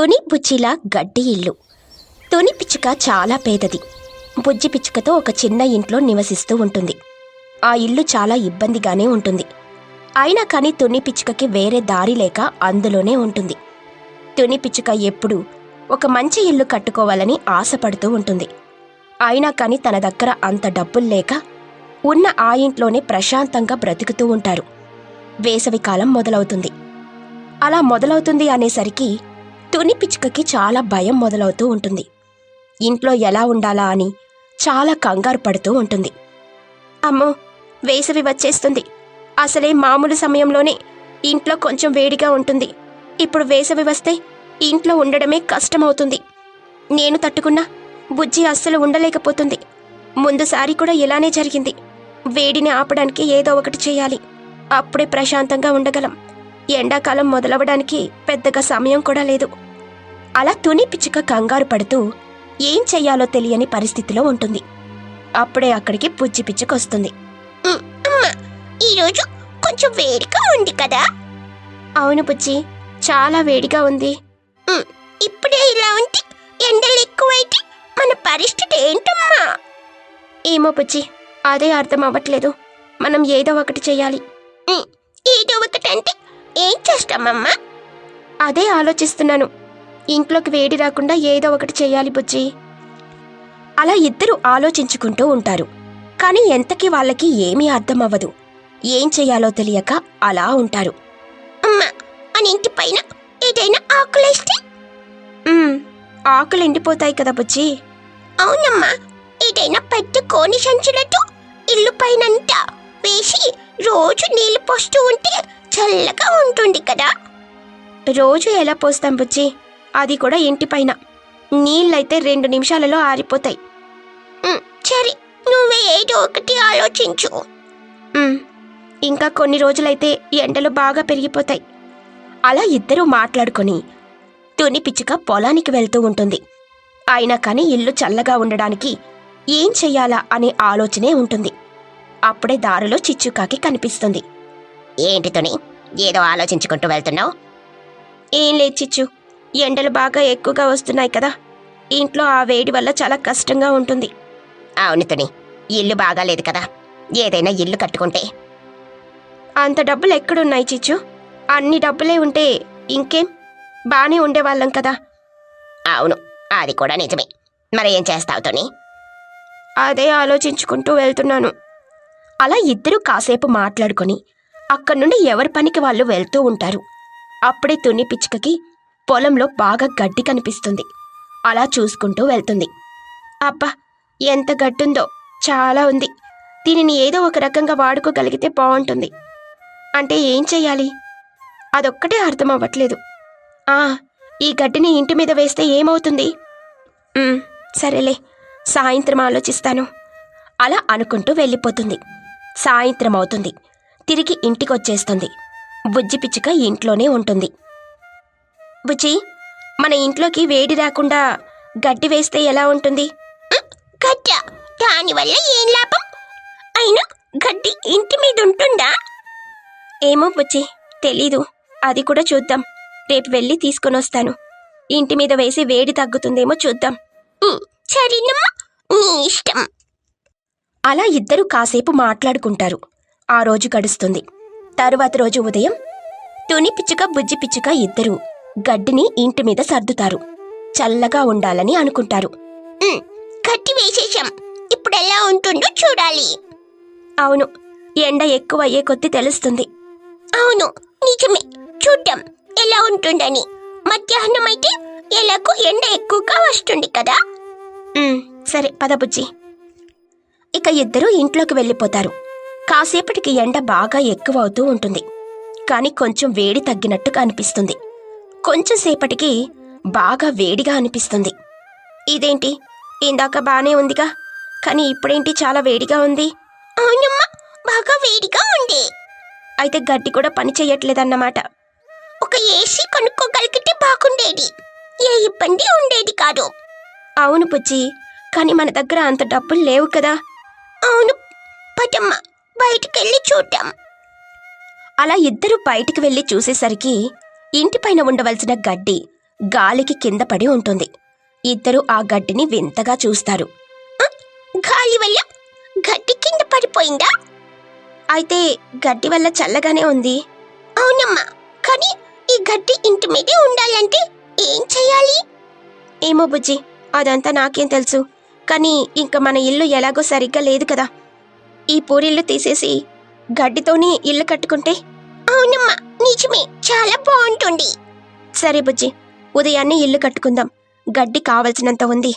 తుని బుజ్జిల గడ్డి ఇల్లు. తుని పిచ్చుక చాలా పేదది. బుజ్జి పిచ్చుకతో ఒక చిన్న ఇంట్లో నివసిస్తూ ఉంటుంది. ఆ ఇల్లు చాలా ఇబ్బందిగానే ఉంటుంది. అయినా కానీ తుని పిచ్చుకకి వేరే దారి లేక అందులోనే ఉంటుంది. తుని పిచ్చుక ఎప్పుడూ ఒక మంచి ఇల్లు కట్టుకోవాలని ఆశపడుతూ ఉంటుంది. అయినా కానీ తన దగ్గర అంత డబ్బులు లేక ఉన్న ఆ ఇంట్లోనే ప్రశాంతంగా బ్రతుకుతూ ఉంటారు. వేసవికాలం మొదలవుతుంది. అలా మొదలవుతుంది అనేసరికి తుని పిచ్చుకకి చాలా భయం మొదలవుతూ ఉంటుంది. ఇంట్లో ఎలా ఉండాలా అని చాలా కంగారు పడుతూ ఉంటుంది. అమ్మో వేసవి వచ్చేస్తుంది. అసలే మామూలు సమయంలోనే ఇంట్లో కొంచెం వేడిగా ఉంటుంది. ఇప్పుడు వేసవి వస్తే ఇంట్లో ఉండడమే కష్టమవుతుంది. నేను తట్టుకున్నా బుజ్జి అస్సలు ఉండలేకపోతుంది. ముందుసారి కూడా ఇలానే జరిగింది. వేడిని ఆపడానికి ఏదో ఒకటి చేయాలి. అప్పుడే ప్రశాంతంగా ఉండగలం. ఎండాకాలం మొదలవడానికి పెద్దగా సమయం కూడా లేదు. అలా తుని పిచ్చుక కంగారు పడుతూ ఏం చెయ్యాలో తెలియని పరిస్థితిలో ఉంటుంది. అప్పుడే అక్కడికి పుచ్చి పిచ్చుకొస్తుంది. ఈరోజు కొంచెం వేడిగా ఉంది కదా? అవును పుచ్చి చాలా వేడిగా ఉంది. ఇప్పుడే ఇలా ఉంటే ఎండలు ఎక్కువైతే మన పరిస్థితి ఏంటమ్మా? ఏమో పుచ్చి అదే అర్థం అవ్వట్లేదు. మనం ఏదో ఒకటి చెయ్యాలి. ఏదో ఒకటి అంటే ఏం చేస్తామమ్మా అదే ఆలోచిస్తున్నాను. ఇంట్లోకి వేడి రాకుండా ఏదో ఒకటి చెయ్యాలి బుజ్జి. అలా ఇద్దరు ఆలోచించుకుంటూ ఉంటారు. కానీ ఎంతకి వాళ్ళకి ఏమీ అర్థం అవ్వదు ఏం చెయ్యాలో తెలియక అలా ఉంటారు. అమ్మా మన ఇంటి పైన ఏదైనా ఆకులేస్తే ఆకులు ఎండిపోతాయి కదా బుజ్జి. అవునమ్మా ఏదైనా పెద్ద కోని సంచులతో ఇల్లు పైనంతా వేసి రోజు నీళ్ళు పోస్తూ ఉంటే చల్లగా ఉంటుంది కదా. రోజు ఎలా పోస్తాం బుజ్జి? అది కూడా ఇంటి పైన. నీళ్ళైతే రెండు నిమిషాలలో ఆరిపోతాయి. సరే నువ్వే ఏదో ఒకటి ఆలోచించు. ఇంకా కొన్ని రోజులైతే ఎండలు బాగా పెరిగిపోతాయి. అలా ఇద్దరూ మాట్లాడుకొని తుని పిచ్చుక పొలానికి వెళ్తూ ఉంటుంది. అయినా కానీ ఇల్లు చల్లగా ఉండడానికి ఏం చెయ్యాలా అనే ఆలోచనే ఉంటుంది. అప్పుడే దారిలో చిచ్చుకాకి కనిపిస్తుంది. ఏంటి తుని? ఏదో ఆలోచించుకుంటూ వెళ్తున్నావు? ఏం లేదు చిచ్చు. ఎండలు బాగా ఎక్కువగా వస్తున్నాయి కదా. ఇంట్లో ఆ వేడి వల్ల చాలా కష్టంగా ఉంటుంది. అవును తుని. ఇల్లు బాగాలేదు కదా. ఏదైనా ఇల్లు కట్టుకుంటే. అంత డబ్బులు ఎక్కడున్నాయి చిచ్చు? అన్ని డబ్బులే ఉంటే ఇంకేం? బానే ఉండేవాళ్ళం కదా. అవును. అది కూడా నిజమే. మరి ఏం చేస్తావు తుని? అదే ఆలోచించుకుంటూ వెళ్తున్నాను. అలా ఇద్దరూ కాసేపు మాట్లాడుకొని అక్కడి నుండి ఎవరి పనికి వాళ్ళు వెళ్తూ ఉంటారు. అప్పుడే తుని పిచ్చుకకి పొలంలో బాగా గడ్డి కనిపిస్తుంది. అలా చూసుకుంటూ వెళ్తుంది. అబ్బా ఎంత గడ్డుందో చాలా ఉంది. దీనిని ఏదో ఒక రకంగా వాడుకోగలిగితే బాగుంటుంది అంటే ఏం చెయ్యాలి? అదొక్కటే అర్థం అవ్వట్లేదు ఆ ఈ గడ్డిని ఇంటి మీద వేస్తే ఏమవుతుంది? సరేలే సాయంత్రం ఆలోచిస్తాను. అలా అనుకుంటూ వెళ్ళిపోతుంది. సాయంత్రం అవుతుంది తిరిగి ఇంటికొచ్చేస్తుంది. బుజ్జి పిచ్చుక ఇంట్లోనే ఉంటుంది. బుజ్జి మన ఇంట్లోకి వేడి రాకుండా గడ్డి వేస్తే ఎలా ఉంటుంది? గడ్డ. దానివల్ల ఏం లాభం? అయినా గడ్డి ఇంటి మీద ఉంటుందా ఏమో బుజ్జి తెలీదు. అది కూడా చూద్దాం. రేపు వెళ్ళి తీసుకొని వస్తాను ఇంటి మీద వేసి వేడి తగ్గుతుందేమో చూద్దాం. సరేనమ్మా. నీ ఇష్టం. అలా ఇద్దరు కాసేపు మాట్లాడుకుంటారు. ఆ రోజు గడుస్తుంది. తరువాత రోజు ఉదయం తుని పిచ్చుక బుజ్జి పిచ్చుక ఇద్దరు గడ్డిని ఇంటి మీద సర్దుతారు. చల్లగా ఉండాలని అనుకుంటారు. గడ్డి వేసేసాం ఇప్పుడు ఎలా ఉంటుందో చూడాలి. అవును ఎండ ఎక్కువ అయ్యే కొద్ది తెలుస్తుంది. అవును నిజమే. చూద్దాం ఎలా ఉంటుందని. మధ్యాహ్నం అయితే ఎలాగో ఎండ ఎక్కువగా వస్తుంది కదా. సరే పద బుజ్జి. ఇక ఇద్దరూ ఇంట్లోకి వెళ్ళిపోతారు. కాసేపటికి ఎండ బాగా ఎక్కువ అవుతూ ఉంటుంది. కానీ కొంచెం వేడి తగ్గినట్టుగా అనిపిస్తుంది. కొంచెంసేపటికి బాగా వేడిగా అనిపిస్తుంది. ఇదేంటి? ఇందాక బానే ఉందిగా. కానీ ఇప్పుడేంటి చాలా వేడిగా ఉంది? అవునమ్మా బాగా వేడిగా ఉంది. అయితే గడ్డి కూడా పని చేయట్లేదన్నమాట ఒక ఏసీ కొనుక్కోగలిగితే బాగుండేది. ఏ ఇబ్బంది ఉండేది కాదు. అవును బుజ్జి కానీ మన దగ్గర అంత డబ్బులు లేవు కదా. అవును పటమ్మా బయటికెళ్ళి చూద్దాం అలా ఇద్దరు బయటికి వెళ్ళి చూసేసరికి ఇంటిపైన ఉండవలసిన గడ్డి గాలికి కింద పడి ఉంటుంది. ఇద్దరు ఆ గడ్డిని వింతగా చూస్తారు. గాలి వల్ల గడ్డి కింద పడిపోయిందా? అయితే గడ్డి వల్ల చల్లగానే ఉంది. అవునమ్మా కానీ ఈ గడ్డి ఇంటి మీదే ఉండాలంటే ఏం చేయాలి? ఏమో బుజ్జి అదంతా నాకేం తెలుసు. కానీ ఇంక మన ఇల్లు ఎలాగో సరిగ్గా లేదు కదా. ఈ పూరిల్లు తీసేసి గడ్డితోని ఇల్లు కట్టుకుంటే అవునమ్మా నిజమే చాలా బాగుంటుంది. సరే బుజ్జి ఉదయాన్నే ఇల్లు కట్టుకుందాం. గడ్డి కావలసినంత ఉంది.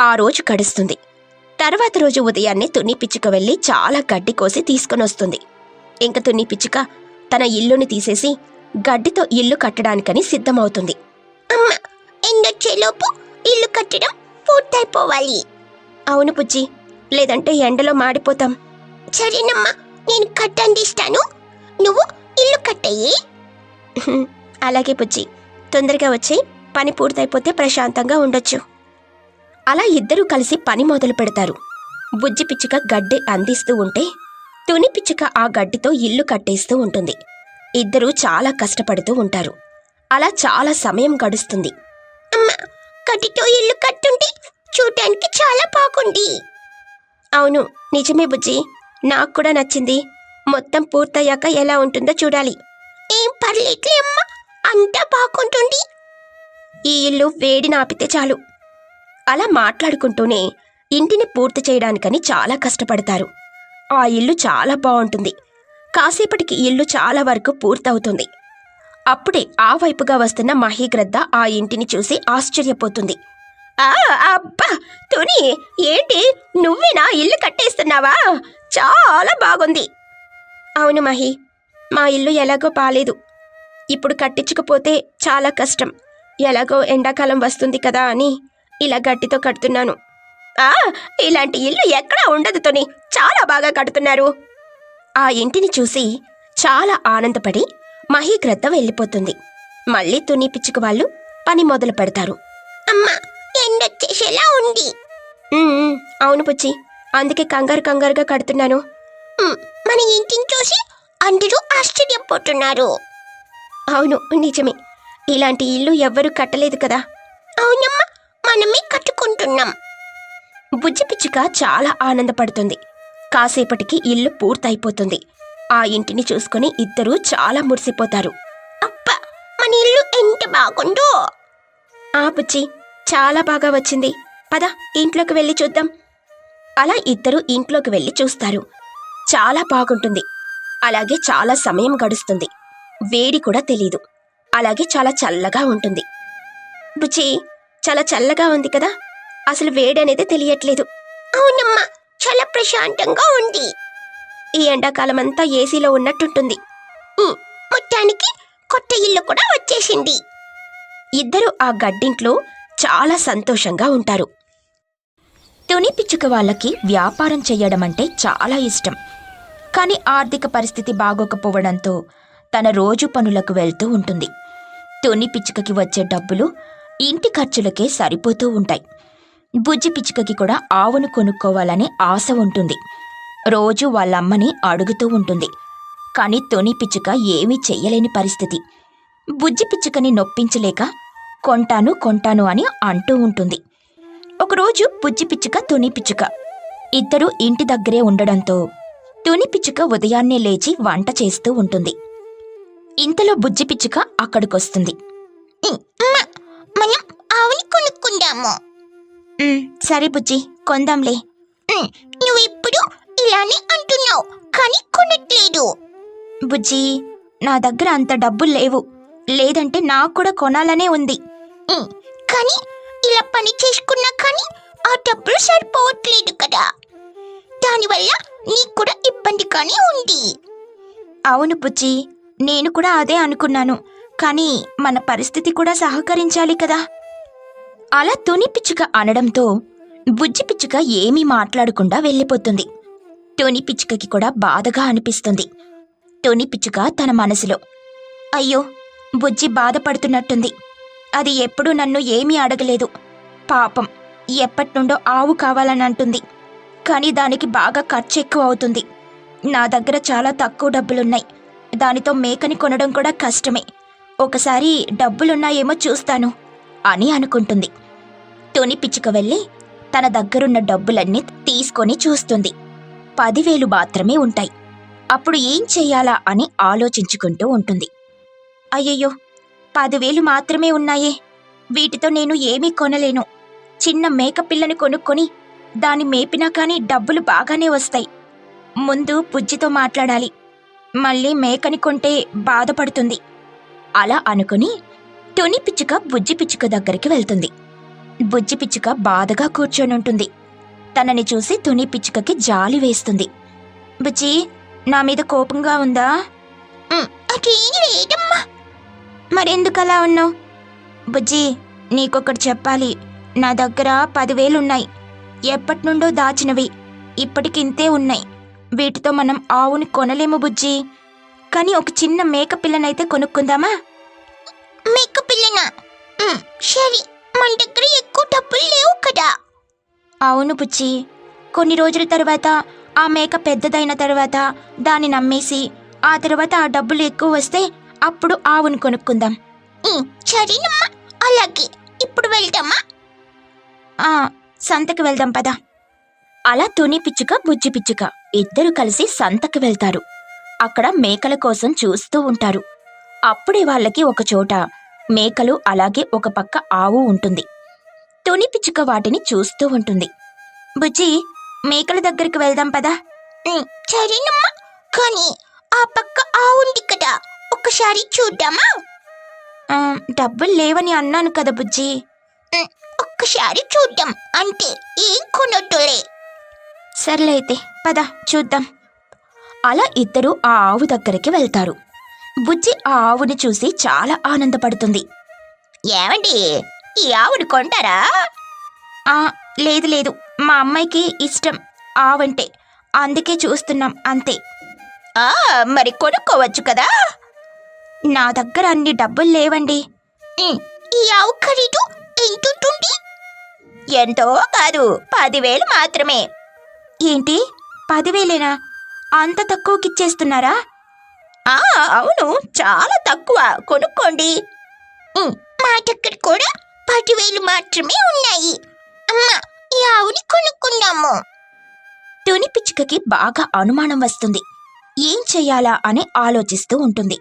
ఆ రోజు గడుస్తుంది. తర్వాత రోజు ఉదయాన్నే తుని పిచ్చుక వెళ్ళి చాలా గడ్డి కోసి తీసుకొని వస్తుంది. ఇంక తుని పిచ్చుక తన ఇల్లుని తీసేసి గడ్డితో ఇల్లు కట్టడానికని సిద్ధమవుతుంది. అమ్మ ఎండొచ్చేలోపు ఇల్లు కట్టడం పూర్తయిపోవాలి. అవును బుజ్జి. లేదంటే ఎండలో మాడిపోతాం. సరేనమ్మా నేను కట్టందిస్తాను నువ్వు ఇల్లు కట్టయ్యి. అలాగే బుజ్జి తొందరగా వచ్చి పని పూర్తయిపోతే ప్రశాంతంగా ఉండొచ్చు. అలా ఇద్దరూ కలిసి పని మొదలు పెడతారు. బుజ్జి పిచ్చుక గడ్డి అందిస్తూ ఉంటే తుని పిచ్చుక ఆ గడ్డితో ఇల్లు కట్టేస్తూ ఉంటుంది. ఇద్దరూ చాలా కష్టపడుతూ ఉంటారు. అలా చాలా సమయం గడుస్తుంది. అమ్మా కట్టితో ఇల్లు కట్టుంటే చూడటానికి చాలా బాగుంది. అవును నిజమే బుజ్జి. నాకు కూడా నచ్చింది. మొత్తం పూర్తయ్యాక ఎలా ఉంటుందో చూడాలి. ఏం పర్లేట్లే అమ్మా అంతా బాగుంటుంది. ఈ ఇల్లు వేడి నాపితే చాలు. అలా మాట్లాడుకుంటూనే ఇంటిని పూర్తి చేయడానికని చాలా కష్టపడతారు. ఆ ఇల్లు చాలా బాగుంటుంది. కాసేపటికి ఇల్లు చాలా వరకు పూర్తవుతుంది. అప్పుడే ఆ వైపుగా వస్తున్న మహీగ్రద్ద ఆ ఇంటిని చూసి ఆశ్చర్యపోతుంది. అబ్బా తుని ఏంటి? నువ్వేనా ఇల్లు కట్టేస్తున్నావా? చాలా బాగుంది. అవును మహి మా ఇల్లు ఎలాగో బాలేదు ఇప్పుడు కట్టించకపోతే చాలా కష్టం. ఎలాగో ఎండాకాలం వస్తుంది కదా అని ఇలా గట్టితో కడుతున్నాను. ఆ ఇలాంటి ఇల్లు ఎక్కడా ఉండదు తొని. చాలా బాగా కడుతున్నారు. ఆ ఇంటిని చూసి చాలా ఆనందపడి మహీగ్రద్ద వెళ్ళిపోతుంది. మళ్ళీ తుని పిచ్చుక వాళ్ళు పని మొదలు పెడతారు. అమ్మా ఎండొచ్చేసేలా ఉంది. "ఉమ్, ఉమ్, అవును పుచ్చి అందుకే కంగారు కంగారుగా కడుతున్నాను. మన ఇంటిని చూసి అందరూ ఆశ్చర్యపోతున్నారు. అవును నిజమే. ఇలాంటి ఇల్లు ఎవ్వరూ కట్టలేదు కదా. అవునమ్మా మనమే కట్టుకుంటున్నాం. బుజ్జి పిచ్చుక చాలా ఆనందపడుతుంది. కాసేపటికి ఇల్లు పూర్తయిపోతుంది. ఆ ఇంటిని చూసుకుని ఇద్దరూ చాలా మురిసిపోతారు. అబ్బా మన ఇల్లు ఎంత బాగుందో. ఆ బుజ్జి చాలా బాగా వచ్చింది. పద ఇంట్లోకి వెళ్ళి చూద్దాం. అలా ఇద్దరు ఇంట్లోకి వెళ్ళి చూస్తారు. చాలా బాగుంటుంది. అలాగే చాలా సమయం గడుస్తుంది. వేడి కూడా తెలీదు. అలాగే చాలా చల్లగా ఉంటుంది. రుచి చాలా చల్లగా ఉంది కదా? అసలు వేడి అనేది తెలియట్లేదు. అవునమ్మా చాలా ప్రశాంతంగా ఉంది. ఈ ఎండాకాలం అంతా ఏసీలో ఉన్నట్టుంటుంది. మొత్తానికి కొత్త ఇల్లు కూడా వచ్చేసింది. ఇద్దరు ఆ గడ్డింట్లో చాలా సంతోషంగా ఉంటారు. తుని పిచ్చుక వాళ్ళకి వ్యాపారం చెయ్యడం అంటే చాలా ఇష్టం. కానీ ఆర్థిక పరిస్థితి బాగోకపోవడంతో తన రోజు పనులకు వెళ్తూ ఉంటుంది. తుని పిచ్చుకకి వచ్చే డబ్బులు ఇంటి ఖర్చులకే సరిపోతూ ఉంటాయి. బుజ్జి పిచ్చుకకి కూడా ఆవును కొనుక్కోవాలనే ఆశ ఉంటుంది. రోజు వాళ్ళమ్మని అడుగుతూ ఉంటుంది. కానీ తొని పిచ్చుక ఏమీ చెయ్యలేని పరిస్థితి. బుజ్జి పిచ్చుకని నొప్పించలేక కొంటాను కొంటాను అని అంటూ ఉంటుంది. ఒకరోజు బుజ్జి పిచ్చుక తుని పిచ్చుక ఇద్దరూ ఇంటి దగ్గరే ఉండడంతో తుని పిచ్చుక ఉదయాన్నే లేచి వంట చేస్తూ ఉంటుంది. ఇంతలో బుజ్జి పిచ్చుక అక్కడికొస్తుంది. మనం ఆవుని కొనుక్కుందాము. సరే బుజ్జి కొందాంలే. నువ్వు నువ్వెప్పుడు ఇలానే అంటున్నావు కానీ కొనట్లేదు. బుజ్జి నా దగ్గర అంత డబ్బులు లేవు లేదంటే నాకు కూడా కొనాలనే ఉంది. కానీ ఇలా పని చేసుకున్నా కానీ ఆ డబ్బులు సరిపోవట్లేదు కదా. దానివల్ల నీకు కూడా ఇబ్బందిగానే ఉంది. అవును బుజ్జి నేను కూడా అదే అనుకున్నాను. కానీ మన పరిస్థితి కూడా సహకరించాలి కదా. అలా తుని పిచ్చుక అనడంతో బుజ్జి పిచ్చుక ఏమీ మాట్లాడకుండా వెళ్ళిపోతుంది. తుని పిచ్చుకకి కూడా బాధగా అనిపిస్తుంది. తుని పిచ్చుక తన మనసులో అయ్యో బుజ్జి బాధపడుతున్నట్టుంది. అది ఎప్పుడూ నన్ను ఏమీ అడగలేదు. పాపం ఎప్పటినుండో ఆవు కావాలని అంటుంది. కానీ దానికి బాగా ఖర్చు ఎక్కువ అవుతుంది. నా దగ్గర చాలా తక్కువ డబ్బులున్నాయి. దానితో మేకని కొనడం కూడా కష్టమే. ఒకసారి డబ్బులున్నాయేమో చూస్తాను అని అనుకుంటుంది. తుని పిచ్చుక వెళ్ళి తన దగ్గరున్న డబ్బులన్నీ తీసుకొని చూస్తుంది. పదివేలు మాత్రమే ఉంటాయి. అప్పుడు ఏం చెయ్యాలా అని ఆలోచించుకుంటూ ఉంటుంది. అయ్యయ్యో పదివేలు మాత్రమే ఉన్నాయే. వీటితో నేను ఏమీ కొనలేను. చిన్న మేకపిల్లని కొనుక్కొని దాన్ని మేపినా కానీ డబ్బులు బాగానే వస్తాయి. ముందు బుజ్జితో మాట్లాడాలి. మళ్ళీ మేకని కొంటే బాధపడుతుంది. అలా అనుకుని తుని పిచ్చుక బుజ్జి పిచ్చుక దగ్గరికి వెళ్తుంది. బుజ్జి పిచ్చుక బాధగా కూర్చొనుంటుంది. తనని చూసి తుని పిచ్చుకకి జాలి వేస్తుంది. బుజ్జి నా మీద కోపంగా ఉందా? అదేం లేదమ్మా. మరెందుకలా ఉన్నావు? బుజ్జి నీకొకటి చెప్పాలి. నా దగ్గర పదివేలున్నాయి. ఎప్పటినుండో దాచినవి. ఇప్పటికింతే ఉన్నాయి. వీటితో మనం ఆవుని కొనలేము బుజ్జి. కానీ ఒక చిన్న మేక పిల్లనైతే కొనుక్కుందామా? మేక పిల్లనా? సరే. మన దగ్గర ఎక్కువ డబ్బులు లేవు కదా. అవును బుజ్జి. కొన్ని రోజుల తర్వాత ఆ మేక పెద్దదైన తర్వాత దాన్ని నమ్మేసి ఆ తర్వాత ఆ డబ్బులు ఎక్కువ వస్తే అప్పుడు ఆవుని కొనుక్కుందాం. సరేనమ్మా అలాగే ఇప్పుడు వెళ్దామా? సంతకి వెళ్దాం పద. అలా తుని పిచ్చుక బుజ్జి పిచ్చుక ఇద్దరు కలిసి సంతకి వెళ్తారు. అక్కడ మేకల కోసం చూస్తూ ఉంటారు. అప్పుడే వాళ్ళకి ఒక చోట మేకలు అలాగే ఒక పక్క ఆవు ఉంటుంది. తుని పిచ్చుక వాటిని చూస్తూ ఉంటుంది. బుజ్జి మేకల దగ్గరికి వెళ్దాం పదా. సరేనమ్మా కానీ ఆ పక్క ఆ ఉంది కదా. ఒకసారి చూద్దామా? డబ్బులు లేవని అన్నాను కదా బుజ్జి. ఒక్కసారి చూద్దాం. అంటే ఏం కొనొద్దులే. సర్లే అయితే పద చూద్దాం. అలా ఇద్దరు ఆ ఆవు దగ్గరికి వెళ్తారు. బుజ్జి ఆ ఆవుని చూసి చాలా ఆనందపడుతుంది. ఏమండి ఈ ఆవుని కొంటారా? ఆ లేదు లేదు. మా అమ్మాయికి ఇష్టం ఆవంటే. అందుకే చూస్తున్నాం అంతే. ఆ మరి కొనుక్కోవచ్చు కదా? నా దగ్గర అన్ని డబ్బులు లేవండి. ఈ ఆవు ఖరీదు ఎంత ఉంటుంది ఎంతో కాదు పదివేలు మాత్రమే. ఏంటి? పదివేలేనా? అంత తక్కువకిచ్చేస్తున్నారా? ఆ అవును చాలా తక్కువ. కొనుక్కోండి. మా దగ్గర కూడా పదివేలు మాత్రమే ఉన్నాయి. అమ్మా ఈ ఆవుని కొనుక్కుందాము. తుని పిచ్చుకకి బాగా అనుమానం వస్తుంది. ఏం చెయ్యాలా అని ఆలోచిస్తూ ఉంటుంది.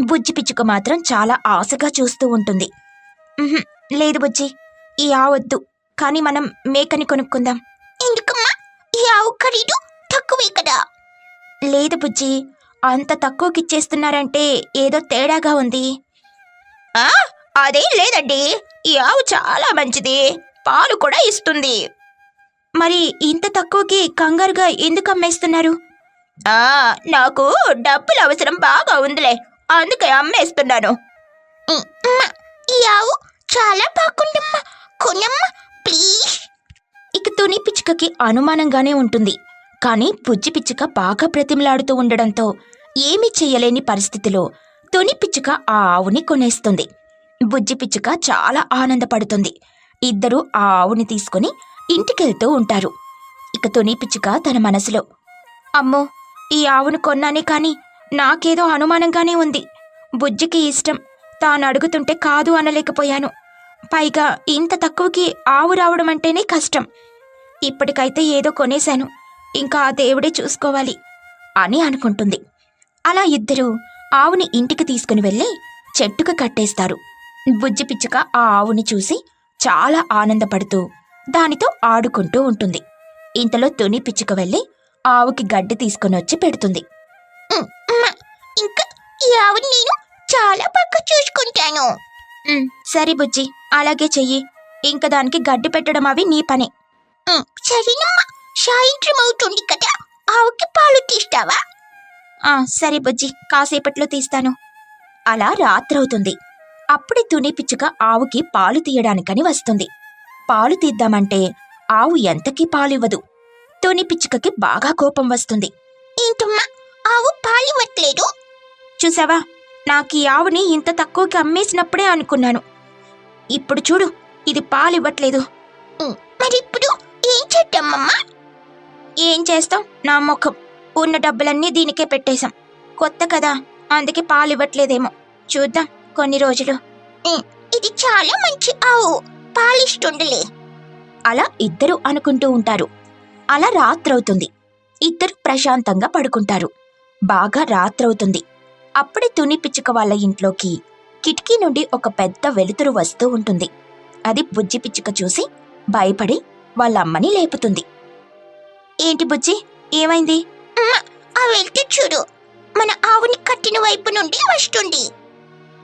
బుజ్జి పిచ్చుక మాత్రం చాలా ఆశగా చూస్తూ ఉంటుంది. "ఉహుం, లేదు బుజ్జి ఈ ఆవొద్దు కానీ మనం మేకని కొనుక్కుందాం. ఎందుకమ్మా? ఈ ఆవు ఖరీదు? తక్కువే కదా. లేదు బుజ్జి అంత తక్కువకిచ్చేస్తున్నారంటే ఏదో తేడాగా ఉంది. అదేం లేదండి. ఈ ఆవు చాలా మంచిది. పాలు కూడా ఇస్తుంది. మరి ఇంత తక్కువకి కంగారుగా ఎందుకు అమ్మేస్తున్నారు? నాకు డబ్బులు అవసరం బాగా ఉందిలే. అందుకే అమ్మేస్తున్నాను. ఈ ఆవు చాలా బాగుందమ్మా. కొనమ్మా ప్లీజ్ ఇక తుని పిచ్చుకకి అనుమానంగానే ఉంటుంది. కానీ బుజ్జి పిచ్చుక బాగా ప్రతిమలాడుతూ ఉండడంతో ఏమీ చెయ్యలేని పరిస్థితిలో తుని పిచ్చుక ఆ ఆవుని కొనేస్తుంది. బుజ్జి పిచ్చుక చాలా ఆనందపడుతుంది. ఇద్దరూ ఆ ఆవుని తీసుకుని ఇంటికెళ్తూ ఉంటారు. ఇక తుని పిచ్చుక తన మనసులో అమ్మో ఈ ఆవును కొన్నానే కానీ నాకేదో అనుమానంగానే ఉంది. బుజ్జికి ఇష్టం. తాను అడుగుతుంటే కాదు అనలేకపోయాను. పైగా ఇంత తక్కువకి ఆవు రావడం అంటేనే కష్టం. ఇప్పటికైతే ఏదో కొనేశాను. ఇంకా ఆ దేవుడే చూసుకోవాలి అని అనుకుంటుంది. అలా ఇద్దరూ ఆవుని ఇంటికి తీసుకుని వెళ్ళి చెట్టుకు కట్టేస్తారు. బుజ్జి పిచ్చుక ఆ ఆవుని చూసి చాలా ఆనందపడుతూ దానితో ఆడుకుంటూ ఉంటుంది. ఇంతలో తుని పిచ్చుక వెళ్ళి ఆవుకి గడ్డి తీసుకుని వచ్చి పెడుతుంది. ఇంకా ఈ ఆవుని నేను చాలా బాగా చూసుకుంటాను. "ఉమ్, సరే బుజ్జి అలాగే చెయ్యి. ఇంక దానికి గడ్డి పెట్టడం అవి నీ పని. సరేనమ్మా సాయంత్రం అవుతుంది కదా ఆవుకి పాలు తీస్తావా? ఆ సరే బుజ్జి కాసేపట్లో తీస్తాను. అలా రాత్రవుతుంది. అప్పుడే తుని పిచ్చుక ఆవుకి పాలు తీయడానికని వస్తుంది. పాలు తీద్దామంటే ఆవు ఎంతకీ పాలివ్వదు. తుని పిచ్చుకకి బాగా కోపం వస్తుంది. ఏంటమ్మా ఆవు పాలు ఇవ్వట్లేదు చూసావా? నాకు ఈ ఆవుని ఇంత తక్కువకి అమ్మేసినప్పుడే అనుకున్నాను. ఇప్పుడు చూడు ఇది పాలివ్వట్లేదు ఉమ్, మరి ఇప్పుడు ఏం చేద్దామమ్మా? ఏం చేస్తాం? నా ముఖం. ఉన్న డబ్బులన్నీ దీనికే పెట్టేశాం. కొత్త కదా అందుకే పాలివ్వట్లేదేమో చూద్దాం కొన్ని రోజులు. ఇది చాలా మంచి ఆవు. పాలిస్తుందిలే. అలా ఇద్దరు అనుకుంటూ ఉంటారు. అలా రాత్రవుతుంది. ఇద్దరు ప్రశాంతంగా పడుకుంటారు. బాగా రాత్రవుతుంది. అప్పుడే తుని పిచ్చుక వాళ్ళ ఇంట్లోకి కిటికీ నుండి ఒక పెద్ద వెలుతురు వస్తూ ఉంటుంది. అది బుజ్జి పిచ్చుక చూసి భయపడి వాళ్ళ అమ్మని లేపుతుంది. ఏంటి బుజ్జి? ఏమైంది? ఆ వెళ్తే చూడు. మన ఆవుని కట్టిన వైపు నుండి వస్తుంది.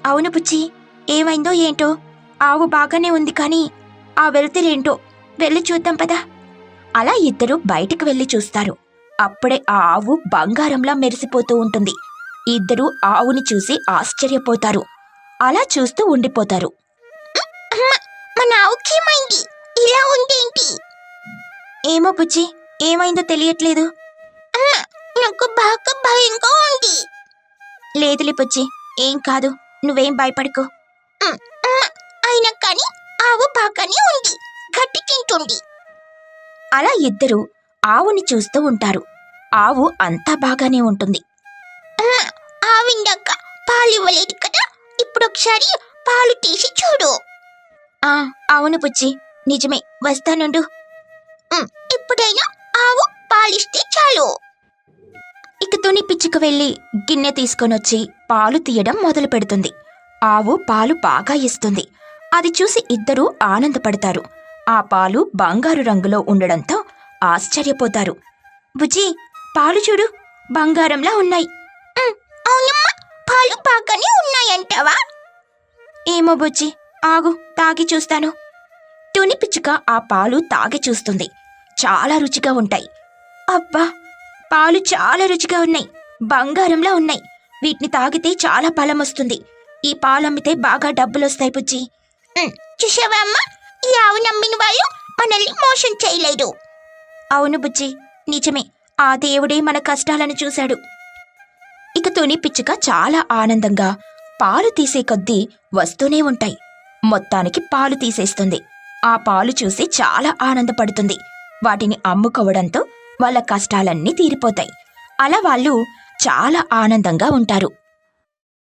అవును బుజ్జి. ఏమైందో ఏంటో? ఆవు బాగానే ఉంది కానీ ఆ వెలుతురేంటో వెళ్ళి చూద్దాం పదా. అలా ఇద్దరు బయటకు వెళ్ళి చూస్తారు. అప్పుడే ఆ ఆవు బంగారంలా మెరిసిపోతూ ఉంటుంది. ఇద్దరు ఆవుని చూసి ఆశ్చర్యపోతారు. అలా చూస్తూ ఉండిపోతారు. మన ఆవుకి ఏమైంది? ఇలా ఉందేంటి? ఏమో బుజ్జి ఏమైందో తెలియట్లేదు. నాకు బాగా భయంగా ఉంది. లేదులే బుజ్జి ఏం కాదు నువ్వేం భయపడుకో. అయినా కానీ ఆవు బాగానే ఉంది గట్టి తింటుంది. అలా ఇద్దరు ఆవుని చూస్తూ ఉంటారు. ఆవు అంతా బాగానే ఉంటుంది. పాలు ఇవ్వలేదు కదా. ఇప్పుడు ఒకసారి పాలు తీసి చూడు. ఆ అవును బుజ్జి. నిజమే. వస్తానుండు ఇప్పుడైనా ఆవు పాలిస్తే చాలు. ఇక తుని పిచ్చుకు వెళ్ళి గిన్నె తీసుకొనొచ్చి పాలు తీయడం మొదలు పెడుతుంది. ఆవు పాలు బాగా ఇస్తుంది. అది చూసి ఇద్దరూ ఆనందపడతారు. ఆ పాలు బంగారు రంగులో ఉండడంతో ఆశ్చర్యపోతారు. బుజ్జి పాలు చూడు. బంగారంలా ఉన్నాయి. పాలు బాగానే ఉన్నాయంటావా? ఏమో బుజ్జి ఆగు తాగి చూస్తాను. తుని పిచ్చుక ఆ పాలు తాగి చూస్తుంది. చాలా రుచిగా ఉంటాయి. అబ్బా పాలు చాలా రుచిగా ఉన్నాయి. బంగారంలా ఉన్నాయి. వీటిని తాగితే చాలా బలం వస్తుంది. ఈ పాలు అమ్మితే బాగా డబ్బులొస్తాయి బుజ్జి. చూసావా అమ్మా? ఈ ఆవు నమ్మిన వాళ్ళు మనల్ని మోసం చేయలేదు. అవును బుజ్జి నిజమే. ఆ దేవుడే మన కష్టాలను చూశాడు. ఇక తుని పిచ్చుక చాలా ఆనందంగా పాలు తీసే కొద్దీ వస్తూనే ఉంటాయి. మొత్తానికి పాలు తీసేస్తుంది. ఆ పాలు చూసి చాలా ఆనందపడుతుంది. వాటిని అమ్ముకోవడంతో వాళ్ళ కష్టాలన్నీ తీరిపోతాయి. అలా వాళ్ళు చాలా ఆనందంగా ఉంటారు.